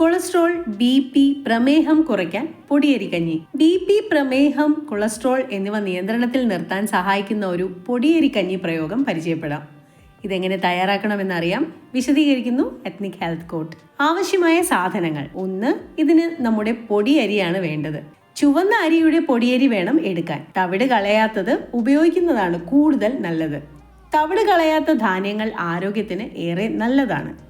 Cholesterol B P പ്രമേഹം കുറയ്ക്കാൻ പൊടിയരിക്കഞ്ഞി ബി പി പ്രമേഹം കൊളസ്ട്രോൾ എന്നിവ നിയന്ത്രണത്തിൽ നിർത്താൻ സഹായിക്കുന്ന ഒരു പൊടിയരിക്കഞ്ഞി പ്രയോഗം പരിചയപ്പെടാം. ഇതെങ്ങനെ തയ്യാറാക്കണമെന്നറിയാം. വിശദീകരിക്കുന്നു എത്നിക് ഹെൽത്ത് കോട്ട് ആവശ്യമായ സാധനങ്ങൾ. ഒന്ന് ഇതിന് നമ്മുടെ പൊടിയരിയാണ് വേണ്ടത്. ചുവന്ന അരിയുടെ പൊടിയരി വേണം എടുക്കാൻ. തവിട് കളയാത്തത് ഉപയോഗിക്കുന്നതാണ് കൂടുതൽ നല്ലത്. തവിട് കളയാത്ത ധാന്യങ്ങൾ ആരോഗ്യത്തിന് ഏറെ നല്ലതാണ്.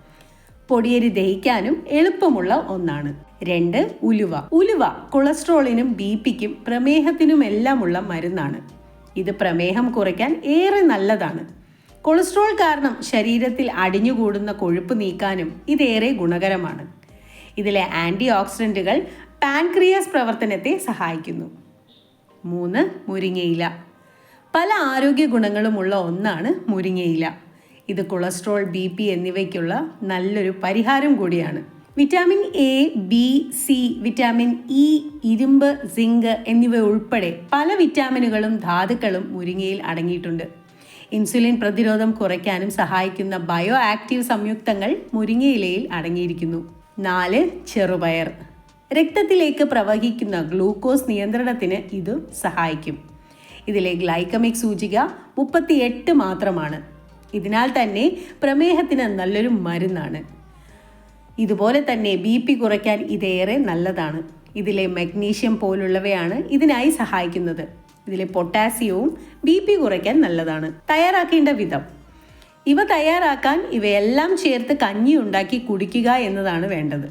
പൊടിയരി ദഹിക്കാനും എളുപ്പമുള്ള ഒന്നാണ്. രണ്ട് ഉലുവ. ഉലുവ കൊളസ്ട്രോളിനും ബി പിക്കും പ്രമേഹത്തിനുമെല്ലാമുള്ള മരുന്നാണ്. ഇത് പ്രമേഹം കുറയ്ക്കാൻ ഏറെ നല്ലതാണ്. കൊളസ്ട്രോൾ കാരണം ശരീരത്തിൽ അടിഞ്ഞുകൂടുന്ന കൊഴുപ്പ് നീക്കാനും ഇതേറെ ഗുണകരമാണ്. ഇതിലെ ആന്റി ഓക്സിഡന്റുകൾ പാൻക്രിയാസ് പ്രവർത്തനത്തെ സഹായിക്കുന്നു. മൂന്ന് മുരിങ്ങയില. പല ആരോഗ്യ ഗുണങ്ങളുമുള്ള ഒന്നാണ് മുരിങ്ങയില. ഇത് കൊളസ്ട്രോൾ ബി പി എന്നിവയ്ക്കുള്ള നല്ലൊരു പരിഹാരം കൂടിയാണ്. Vitamin A B C vitamin E ഇരുമ്പ് സിങ്ക് എന്നിവ ഉൾപ്പെടെ പല വിറ്റാമിനുകളും ധാതുക്കളും മുരിങ്ങയിൽ അടങ്ങിയിട്ടുണ്ട്. ഇൻസുലിൻ പ്രതിരോധം കുറയ്ക്കാനും സഹായിക്കുന്ന ബയോ ആക്റ്റീവ് സംയുക്തങ്ങൾ മുരിങ്ങയിലയിൽ അടങ്ങിയിരിക്കുന്നു. നാല് ചെറുപയർ. രക്തത്തിലേക്ക് പ്രവഹിക്കുന്ന ഗ്ലൂക്കോസ് നിയന്ത്രണത്തിന് ഇത് സഹായിക്കും. ഇതിലെ ഗ്ലൈക്കമിക് സൂചിക മുപ്പത്തിയെട്ട് മാത്രമാണ്. ഇതിനാൽ തന്നെ പ്രമേഹത്തിന് നല്ലൊരു മരുന്നാണ്. ഇതുപോലെ തന്നെ ബി പി കുറയ്ക്കാൻ ഇതേറെ നല്ലതാണ്. ഇതിലെ മഗ്നീഷ്യം പോലുള്ളവയാണ് ഇതിനായി സഹായിക്കുന്നത്. ഇതിലെ പൊട്ടാസ്യവും ബി പി കുറയ്ക്കാൻ നല്ലതാണ്. തയ്യാറാക്കേണ്ട വിധം. ഇവ തയ്യാറാക്കാൻ ഇവയെല്ലാം ചേർത്ത് കഞ്ഞി ഉണ്ടാക്കി കുടിക്കുക എന്നതാണ് വേണ്ടത്.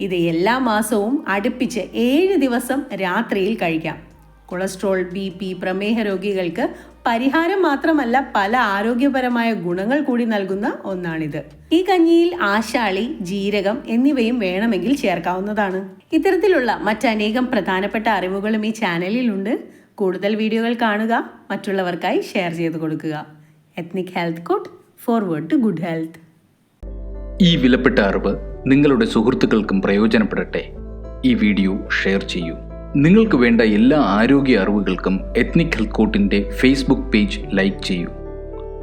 ഇത് എല്ലാ മാസവും അടുപ്പിച്ച് ഏഴ് ദിവസം രാത്രിയിൽ കഴിക്കാം. കൊളസ്ട്രോൾ ബി പി പ്രമേഹ രോഗികൾക്ക് പരിഹാരം മാത്രമല്ല പല ആരോഗ്യപരമായ ഗുണങ്ങൾ കൂടി നൽകുന്ന ഒന്നാണിത്. ഈ കഞ്ഞിയിൽ ആശാളി ജീരകം എന്നിവയും വേണമെങ്കിൽ ചേർക്കാവുന്നതാണ്. ഇത്തരത്തിലുള്ള മറ്റനേകം പ്രധാനപ്പെട്ട അറിവുകളും ഈ ചാനലിലുണ്ട് കൂടുതൽ വീഡിയോകൾ കാണുക മറ്റുള്ളവർക്കായി ഷെയർ ചെയ്ത് കൊടുക്കുക. Ethnic health court forward to good health ഈ വിലപ്പെട്ട അറിവ് നിങ്ങളുടെ സുഹൃത്തുക്കൾക്കും പ്രയോജനപ്പെടട്ടെ. ഈ വീഡിയോ ഷെയർ ചെയ്യൂ. നിങ്ങൾക്ക് വേണ്ട എല്ലാ ആരോഗ്യ അറിവുകൾക്കും എത്നിക് ഹെൽത്ത് കോട്ടിന്റെ ഫേസ്ബുക്ക് പേജ് ലൈക്ക് ചെയ്യൂ.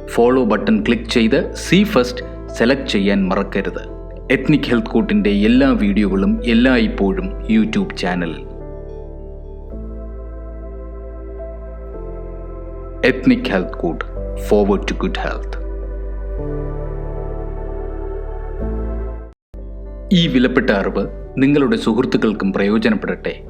ഫോളോ ബട്ടൺ ക്ലിക്ക് ചെയ്ത് സി ഫസ്റ്റ് സെലക്ട് ചെയ്യാൻ മറക്കരുത്. എത്നിക് ഹെൽത്ത് കോട്ടിന്റെ എല്ലാ വീഡിയോകളും എല്ലായ്പ്പോഴും യൂട്യൂബ് ചാനലിൽ ethnic health court forward to good health ഈ വിലപ്പെട്ട അറിവ് നിങ്ങളുടെ സുഹൃത്തുക്കൾക്കും പ്രയോജനപ്പെടട്ടെ.